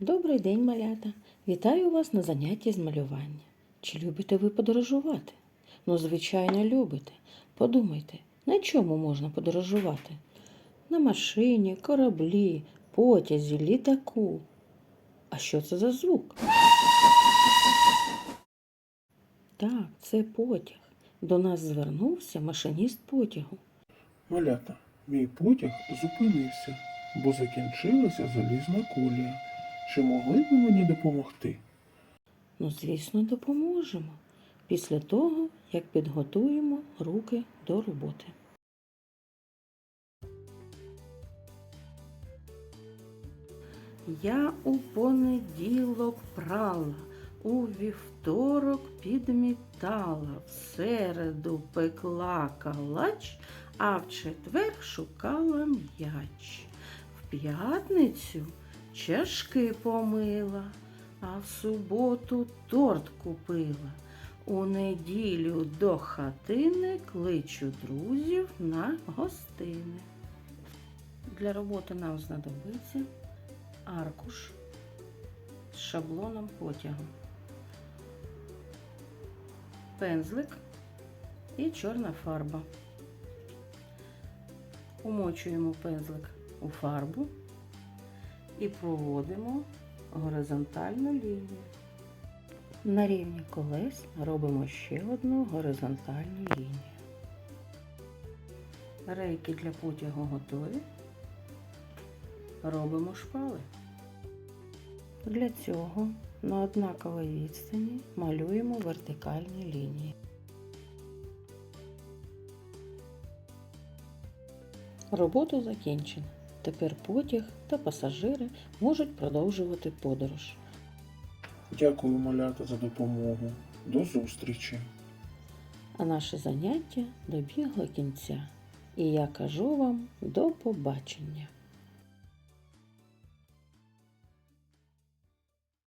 Добрий день, малята! Вітаю вас на занятті з малювання. Чи любите ви подорожувати? Ну, звичайно, любите. Подумайте, на чому можна подорожувати? На машині, кораблі, потязі, літаку. А що це за звук? Так, це потяг. До нас звернувся машиніст потягу. Малята, мій потяг зупинився, бо закінчилася залізна колія. Чи могли б ви мені допомогти? Ну, звісно, допоможемо. Після того, як підготуємо руки до роботи. Я у понеділок прала, у вівторок підмітала, в середу пекла калач, а в четвер шукала м'яч. В п'ятницю чашки помила, а в суботу торт купила. У неділю до хатини кличу друзів на гостини. Для роботи нам знадобиться аркуш з шаблоном потягу, пензлик і чорна фарба. Умочуємо пензлик у фарбу і проводимо горизонтальну лінію. На рівні колес робимо ще одну горизонтальну лінію. Рейки для потягу готові. Робимо шпали. Для цього на однаковій відстані малюємо вертикальні лінії. Робота закінчена. Тепер потяг та пасажири можуть продовжувати подорож. Дякую, малята, за допомогу. До зустрічі. А наше заняття добігло кінця. І я кажу вам до побачення.